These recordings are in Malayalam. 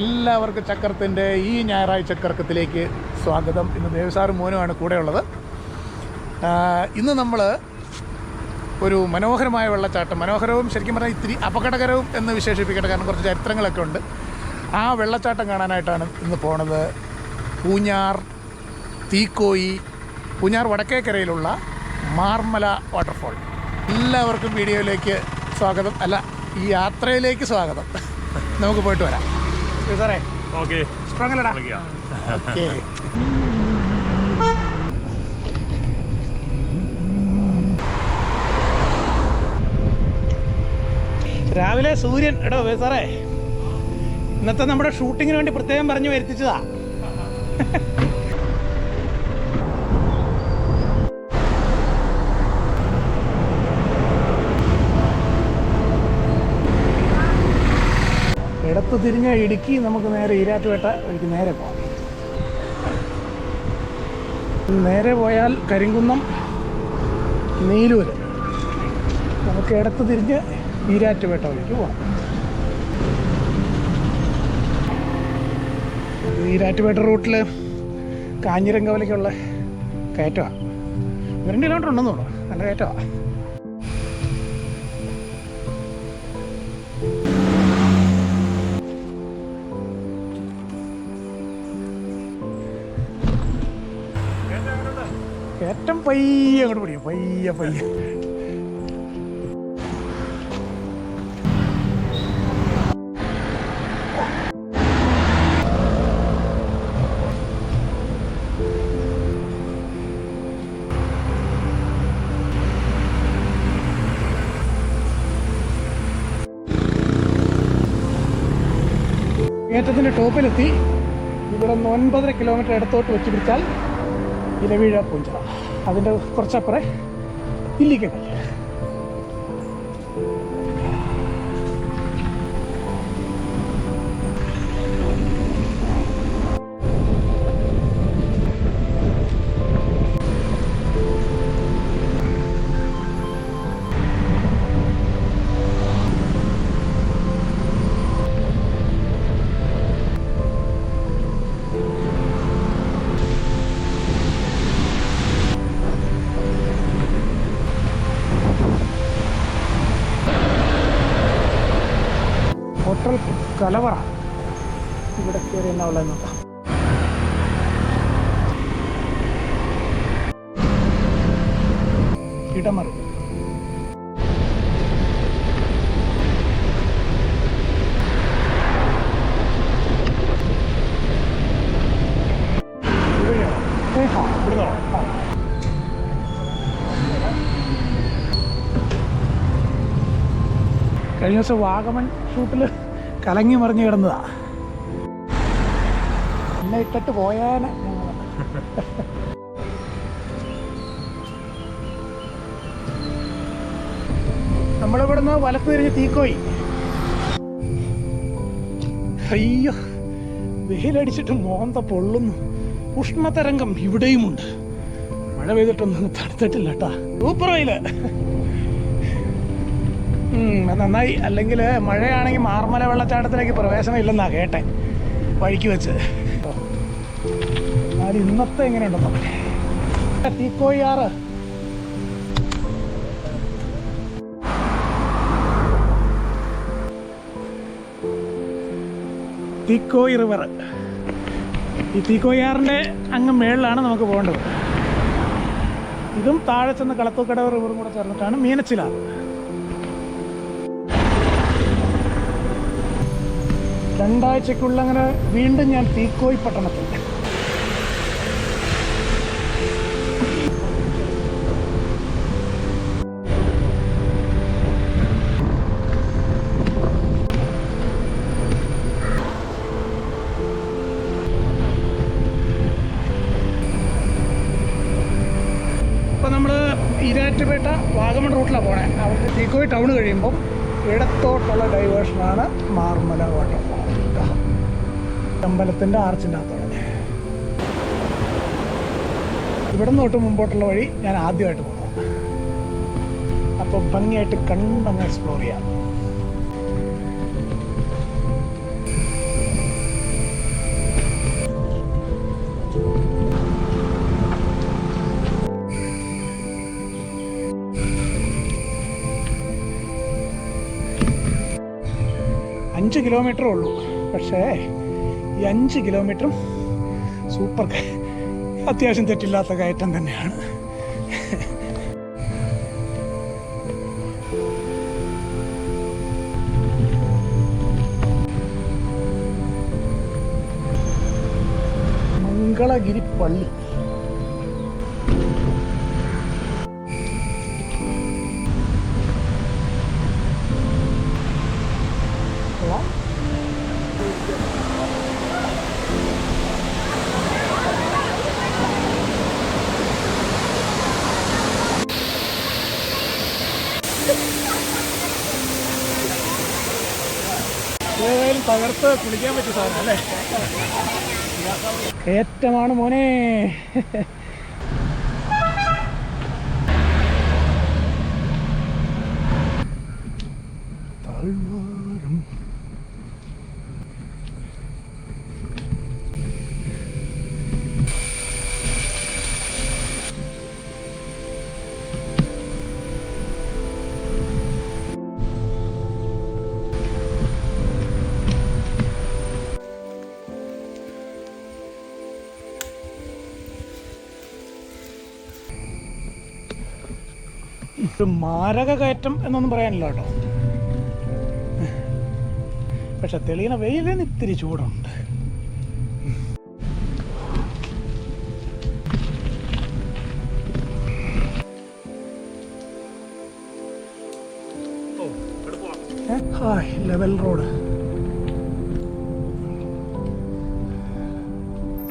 എല്ലാവർക്കും ചക്രത്തിന്റെ ഈ ഞായറാഴ്ച ചക്രത്തിലേക്ക് സ്വാഗതം. ഇന്ന് ദേവസാറും മോനുമാണ് കൂടെയുള്ളത്. ഇന്ന് നമ്മൾ ഒരു മനോഹരമായ വെള്ളച്ചാട്ടം മനോഹരവും ശരിക്കും പറഞ്ഞാൽ ഇത്തിരി അപകടകരവും എന്ന് വിശേഷിപ്പിക്കട്ടെ കാരണം കുറച്ച് ചരിത്രങ്ങളൊക്കെ ഉണ്ട്. ആ വെള്ളച്ചാട്ടം കാണാനായിട്ടാണ് ഇന്ന് പോണത്. പൂഞ്ഞാർ തീക്കോയി പൂഞ്ഞാർ വടക്കേക്കരയിലുള്ള മാർമല വാട്ടർഫോൾ. എല്ലാവർക്കും വീഡിയോയിലേക്ക് സ്വാഗതം. അല്ല ഈ യാത്രയിലേക്ക് സ്വാഗതം. നമുക്ക് പോയിട്ട് വരാം. സാറേ. ഓക്കെ. സ്ട്രോങ് അല്ലടാ. ഓക്കെ. രാവിലെ സൂര്യൻ എടോ സാറേ. ഇന്നത്തെ നമ്മുടെ ഷൂട്ടിങ്ങിന് വേണ്ടി പ്രത്യേകം പറഞ്ഞു വരുത്തിച്ചതാ. ഇടത്ത് തിരിഞ്ഞ ഇടുക്കി നമുക്ക് നേരെ ഈരാറ്റുപേട്ട വഴിക്ക് നേരെ പോകാം നേരെ പോയാൽ കരിങ്കുന്നം നീലൂര് നമുക്ക് ഇടത്ത് തിരിഞ്ഞ് ഈരാറ്റുപേട്ട വഴിക്ക് പോകാം ഈരാറ്റുപേട്ട റൂട്ടിൽ കാഞ്ഞിരംഗവലയ്ക്കുള്ള കയറ്റമാണ് രണ്ട് കിലോമീറ്റർ ഉണ്ടെന്ന് തോന്നുന്നു. നല്ല കയറ്റമാണ് പയ്യെ അങ്ങോട്ട് പിടിക്കും. പയ്യെ പയ്യെ. ഏറ്റത്തിന്റെ ടോപ്പിലെത്തി. ഇവിടെ നിന്ന് ഒൻപതര കിലോമീറ്റർ ഇടത്തോട്ട് വെച്ച് പിടിച്ചാൽ ഇലവീഴ പൂഞ്ചിറ. അതിന്റെ കുറച്ചപ്പുറേ ഇല്ലിക്കൽ കലവറ ഇവിടെ കയറി എന്നാ ഉള്ളത് നോക്കാം ഇടമറി. കഴിഞ്ഞ ദിവസം വാഗമൺ ഷൂട്ടിൽ കലങ്ങി മറിഞ്ഞു കിടന്നതാ. എന്നെ ഇട്ടിട്ട് പോയാന. നമ്മളിവിടുന്ന് വലത്ത് തിരിഞ്ഞ് തീക്കോയി. അയ്യോ വെയിലടിച്ചിട്ട് മോന്ത പൊള്ളുന്നു. ഉഷ്ണതരംഗം ഇവിടെയുമുണ്ട്. മഴ പെയ്തിട്ടൊന്നും തണുത്തിട്ടില്ല കേട്ടാ സൂപ്പർ നന്നായി. അല്ലെങ്കിൽ മഴയാണെങ്കിൽ മാർമല വെള്ളച്ചാട്ടത്തിലേക്ക് പ്രവേശനം ഇല്ലെന്നാ കേട്ടെ. വഴിക്ക് വെച്ച്. ഇന്നത്തെ എങ്ങനെയുണ്ടെന്നോ തീക്കോയാറ് തീക്കോയി റിവർ. ഈ തീക്കോയാറിന്റെ അങ്ങ് മേളിലാണ് നമുക്ക് പോകേണ്ടത്. ഇതും താഴെ ചെന്ന് കളത്തൂക്കടവ് റിവറും കൂടെ ചേർന്നിട്ടാണ് മീനച്ചിലാറ്. രണ്ടാഴ്ചക്കുള്ള അങ്ങനെ വീണ്ടും ഞാൻ തീക്കോയി പട്ടണത്തിൽ. ഈരാറ്റുപേട്ട വാഗമൺ റൂട്ടിലാണ് പോണേ. അവിടുത്തെ തീക്കോയി ടൗൺ കഴിയുമ്പോൾ ഇടത്തോട്ടുള്ള ഡൈവേഷനാണ് മാർമല വാട്ടർഫാൾ അമ്പലത്തിന്റെ ആർച്ചിന്റെ അകത്തോടെ ഇവിടെ നിന്ന് തൊട്ട് മുമ്പോട്ടുള്ള വഴി ഞാൻ ആദ്യമായിട്ട് പോകുന്നത് അപ്പോൾ ഭംഗിയായിട്ട് കണ്ടങ്ങ് എക്സ്പ്ലോർ ചെയ്യാം. അഞ്ച് കിലോമീറ്ററേ ഉള്ളൂ. പക്ഷേ ഈ അഞ്ച് കിലോമീറ്ററും സൂപ്പർ അത്യാവശ്യം തെറ്റില്ലാത്ത കയറ്റം തന്നെയാണ്. മംഗളഗിരി പള്ളി. ഏതായാലും തകർത്ത് കുളിക്കാൻ പറ്റിയ സാധനം അല്ലേ? കയറ്റമാണ് മോനെ. താഴ്വാരം ഒരു മാരക കയറ്റം എന്നൊന്നും പറയാനില്ല കേട്ടോ. പക്ഷെ തെളിയുന്ന വെയിലിന് ഇത്തിരി ചൂടുണ്ട്? High level road.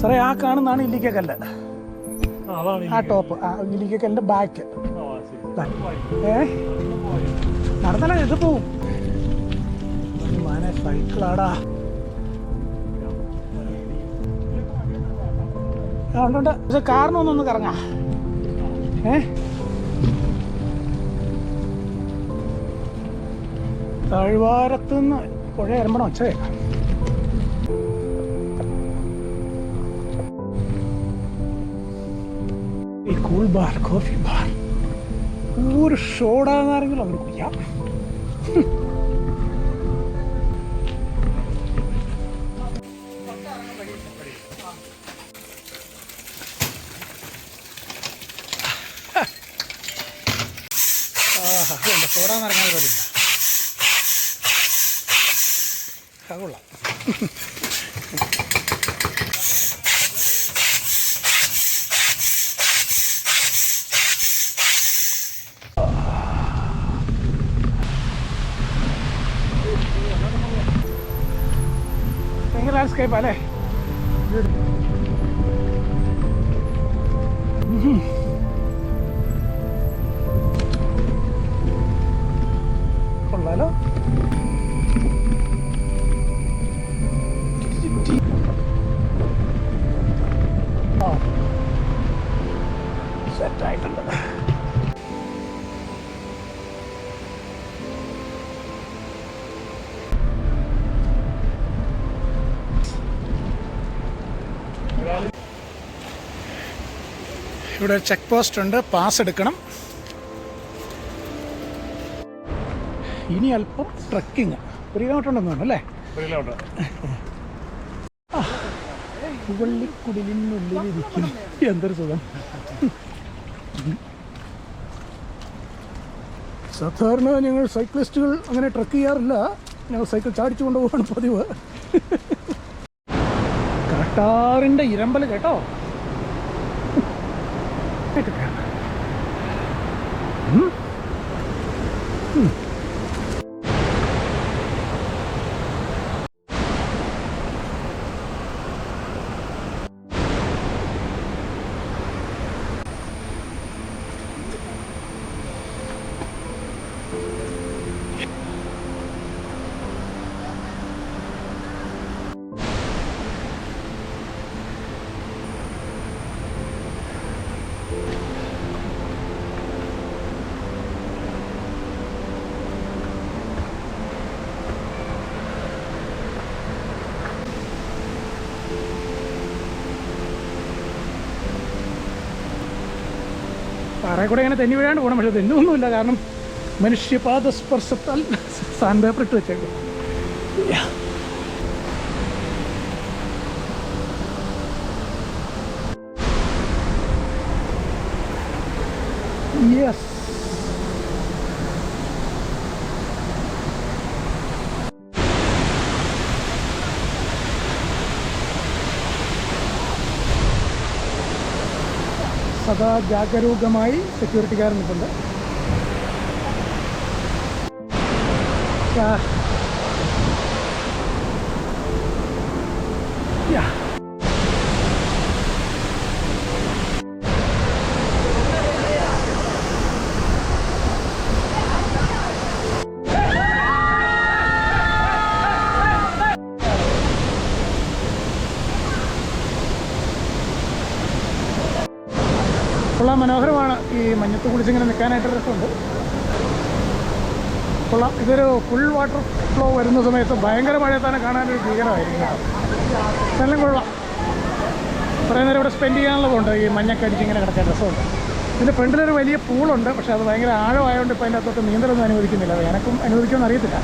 സാറേ ആ കാണുന്നതാണ് ഇല്ലിക്കക്കല്ല്. ആ ടോപ്പ് ആ ഇല്ലിക്കക്കല്ലിന്റെ ബാക്ക്. ഏ ഇത് പോവും. സൈക്കിളാടാ. ഉണ്ടുണ്ട് ഉണ്ട് ഉണ്ട്. പക്ഷെ കാറിനൊന്നൊന്ന് കറങ്ങാ. ഏ? താഴ്വാരത്ത് നിന്ന് പുഴ ഇറമ്പണം ഒച്ച കേൾക്കാം. Cool bar. ഒരു ഷോടാന്നാരെങ്കിലും അവർ കുടിക്കാം ഷോടാന്നിറങ്ങാതെ ഇറങ്ങാൻ ഭയങ്കര ലാൻഡ്സ്കേപ്പ് ഇവിടെ ഒരു ചെക്ക് പോസ്റ്റ് ഉണ്ട്. പാസ് എടുക്കണം. ഇനി അല്പം ട്രക്കിങ് ഒരു കിലോമീറ്റർ ഉണ്ടെന്ന് തോന്നുന്നു അല്ലേ? എന്തൊരു സുഖം. സാധാരണ ഞങ്ങൾ സൈക്ലിസ്റ്റുകൾ അങ്ങനെ ട്രക്ക് ചെയ്യാറില്ല. ഞങ്ങൾ സൈക്കിൾ ചാടിച്ചു കൊണ്ടുപോവാണ് പതിവ്. കാട്ടാറിന്റെ ഇരമ്പൽ കേട്ടോ. Look. പാറയിൽ കൂടെ ഇങ്ങനെ തെന്നി വീഴാണ്ട് പോകണം പക്ഷെ തെന്നൊന്നുമില്ല. കാരണം മനുഷ്യപാത സ്പർശത്താൽ സാൻഡ് പേപ്പർ ഇട്ട് വെച്ചേക്കും. യെസ് ജാഗരൂകമായി സെക്യൂരിറ്റിക്കാരൻ നിൽപ്പുണ്ട്. കൊള്ളാം. മനോഹരമാണ്. ഈ മഞ്ഞത്ത് കുളിച്ചിങ്ങനെ നിൽക്കാനായിട്ട് രസമുണ്ട്. കൊള്ളാം. ഇതൊരു ഫുൾ വാട്ടർ ഫ്ലോ വരുന്ന സമയത്ത് ഭയങ്കര മഴയത്താണ് കാണാനൊരു ഭീകരമായിരിക്കും. നല്ല കൊള്ളാം. കുറേ നേരം ഇവിടെ സ്പെൻഡ് ചെയ്യാനുള്ളതുണ്ട്. ഈ മഞ്ഞൊക്കെ അടിച്ച് ഇങ്ങനെ കിടക്കാൻ രസമുണ്ട്. ഇതിന്റെ ഫ്രണ്ടിലൊരു വലിയ പൂളുണ്ട്. പക്ഷേ അത് ഭയങ്കര ആഴമായതുകൊണ്ട് ഇപ്പോൾ അതിന്റെ അകത്തോട്ട് നീന്തലൊന്നും അനുവദിക്കുന്നില്ല. അത് എനക്കും അനുവദിക്കുമെന്ന് അറിയത്തില്ല.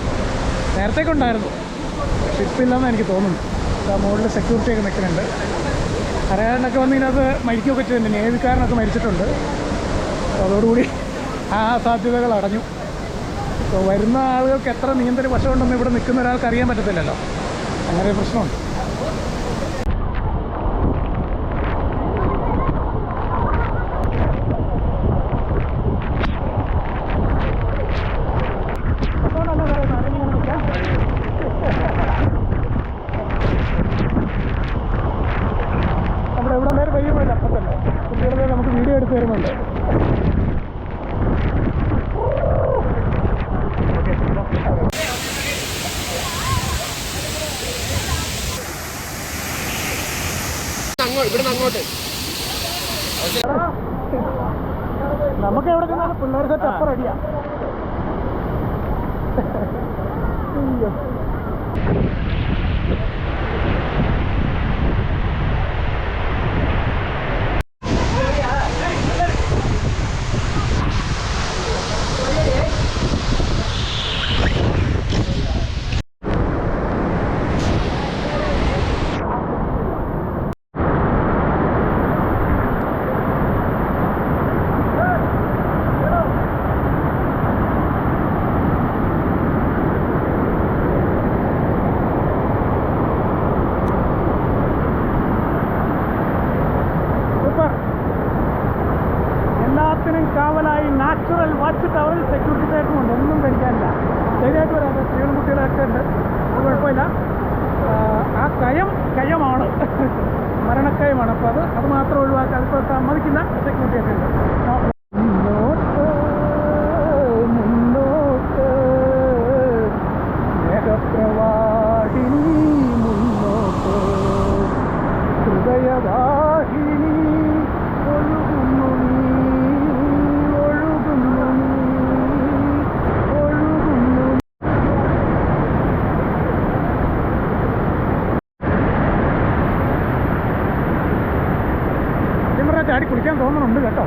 നേരത്തേക്കുണ്ടായിരുന്നു ഷിപ്പില്ലെന്ന് എനിക്ക് തോന്നുന്നു ആ മുകളിൽ സെക്യൂരിറ്റിയൊക്കെ നിൽക്കുന്നുണ്ട്. കരകാരനൊക്കെ വന്ന് ഇതിനകത്ത് മരിക്കുകയൊക്കെ ചെയ്തിട്ടുണ്ട് നേവിക്കാരനൊക്കെ മരിച്ചിട്ടുണ്ട്. അതോടുകൂടി ആ സാധ്യതകൾ അടഞ്ഞു. വരുന്ന ആളുകൾക്ക് എത്ര നീന്തൽ വശമുണ്ടെന്ന് ഇവിടെ നിൽക്കുന്ന ഒരാൾക്ക് അറിയാൻ പറ്റത്തില്ലല്ലോ. അങ്ങനെ പ്രശ്നമുണ്ട് നമ്മുടെ ഇവിടെ നേരെ കഴിയുമ്പോഴല്ല അപ്പം തന്നെ കുട്ടികളെ നമുക്ക് വീഡിയോ എടുത്ത് തരുന്നുണ്ട് ഇവിടുന്ന് അങ്ങോട്ട് നമുക്ക് എവിടെ ചെന്നാലും പിള്ളേർ സെറ്റ് അപ്പം റെഡിയാ അയ്യോ. സൂപ്പർ എല്ലാത്തിനും കാവലായി നാച്ചുറൽ വാച്ച് സെക്യൂരിറ്റി സെക്യൂരിറ്റി ഉണ്ട്. ഒന്നും കഴിക്കാനില്ല. ധൈര്യമായിട്ട് വരാം സ്ത്രീകളും കുട്ടികളൊക്കെ ഉണ്ട്. അത് കുഴപ്പമില്ല. ആ, കയം കയമാണ്. മരണക്കയമാണ്. അപ്പോൾ അത് അത് മാത്രം ഒഴിവാക്കി അതിപ്പോൾ സമ്മതിക്കുന്ന സെക്യൂരിറ്റി ഒക്കെ ഉണ്ട്. പറഞ്ഞാൽ ചാടി തോന്നുന്നുണ്ട് കേട്ടോ.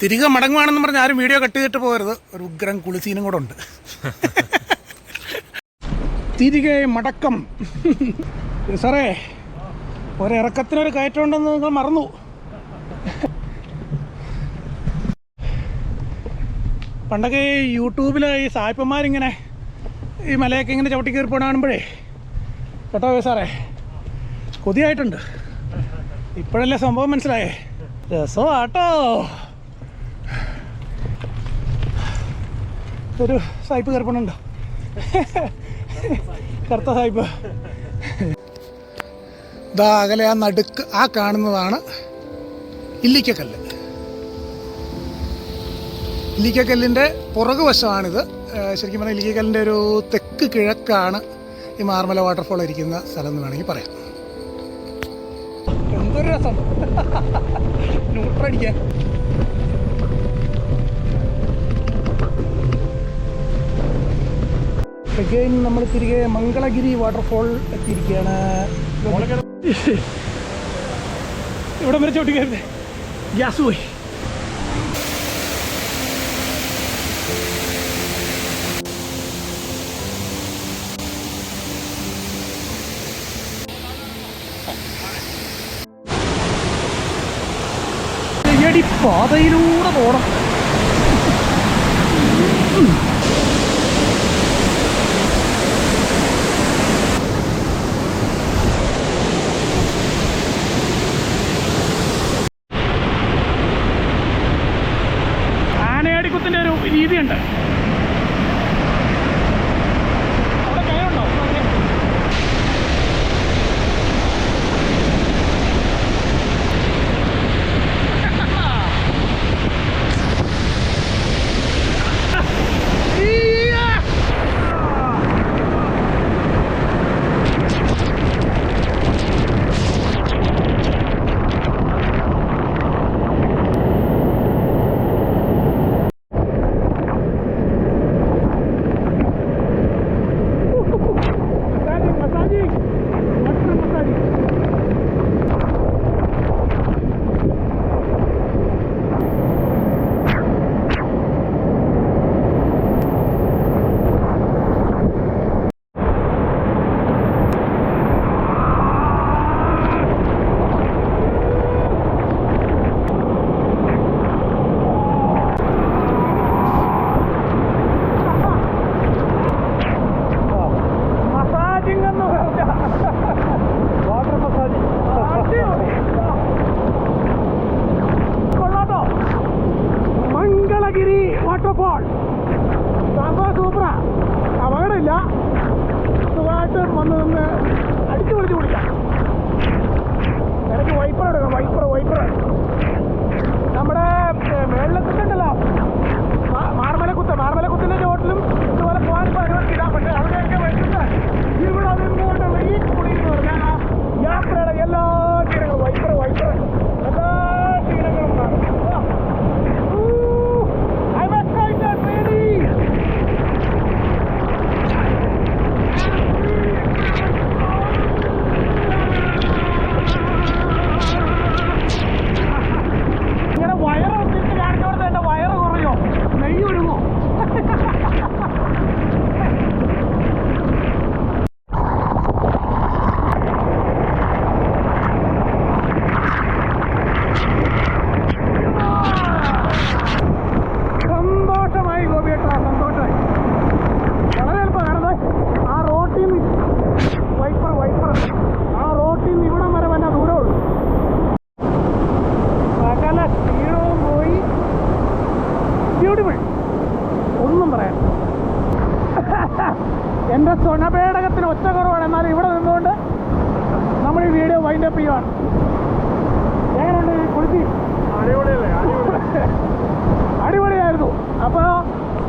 തിരികെ മടങ്ങുവാണെന്ന് പറഞ്ഞ് ആരും വീഡിയോ കട്ട് ചെയ്തിട്ട് പോകരുത്. ഒരു ഉഗ്രം കുളിസീനും കൂടെ ഉണ്ട്. തിരികെ മടക്കം. സാറേ ഒരിറക്കത്തിനൊരു കയറ്റം ഉണ്ടെന്ന് നിങ്ങൾ മറന്നു. പണ്ടൊക്കെ ഈ യൂട്യൂബിൽ ഈ സായിപ്പന്മാരിങ്ങനെ ഈ മലയൊക്കെ ഇങ്ങനെ ചവിട്ടി കയറി പോണ കാണുമ്പോഴേ. കേട്ടോ സാറേ? കൊതിയായിട്ടുണ്ട്. ഇപ്പോഴല്ലേ സംഭവം മനസ്സിലായേ? രസമാട്ടോ ഒരു സായിപ്പ് കയറിപ്പണുണ്ടോ കറുത്ത സായിപ്പ്. ഇതാ അകലെ ആ നടുക്ക് ആ കാണുന്നതാണ് ഇല്ലിക്കക്കല്ല്. ഇല്ലിക്കക്കല്ലിന്റെ പുറകു വശമാണിത് ശരിക്കും പറഞ്ഞാൽ ഇല്ലിക്കക്കല്ലിന്റെ ഒരു തെക്ക് കിഴക്കാണ് ഈ മാർമല വാട്ടർഫോൾ ഇരിക്കുന്ന സ്ഥലം എന്ന് വേണമെങ്കിൽ പറയാം. എന്തൊരു രസം. അഗൈൻ നമ്മൾ തിരികെ മംഗളഗിരി വാട്ടർഫോൾ എത്തിയിരിക്കുകയാണ്. ഇവിടെ വരെ ചോട്ടിക്കരുത് ഗ്യാസ് പോയി. പാതയിലൂടെ പോണം.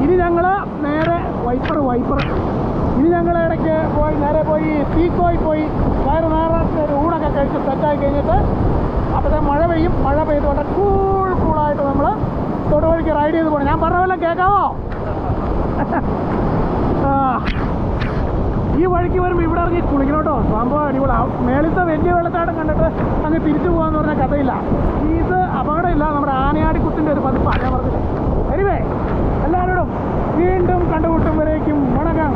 ഇനി ഞങ്ങൾ നേരെ വൈപ്പർ വൈപ്പർ ഇനി ഞങ്ങൾ ഇടയ്ക്ക് പോയി നേരെ പോയി തീക്കോയി പോയി. വയറ് നേരത്തെ ഊണൊക്കെ കഴിച്ച് സെറ്റായി കഴിഞ്ഞിട്ട് അപ്പോഴത്തെ മഴ പെയ്യും. മഴ പെയ്തുകൊണ്ട് കൂൾ കൂളായിട്ട് നമ്മൾ തൊടുവഴിക്ക് റൈഡ് ചെയ്ത് പോകണം ഞാൻ പറഞ്ഞ പോലെ കേൾക്കാവോ ഈ വഴിക്ക് വരുമ്പോൾ ഇവിടെ ഇറങ്ങി കുളിക്കണം കേട്ടോ. സംഭവം അടിപൊളിയാവും മേളിത്തെ വലിയ വെള്ളച്ചാട്ടം കണ്ടിട്ട് അങ്ങ് തിരിച്ചു പോകാമെന്ന് പറഞ്ഞാൽ കഥയില്ല. ഇത് അപകടമില്ല. നമ്മുടെ ആനയാടിക്കുത്തിന്റെ ഒരു പതിപ്പാണ് ഞാൻ പറഞ്ഞില്ല? மீண்டும் கண்டுபிடிக்கும் வரைக்கும் வணக்கம்.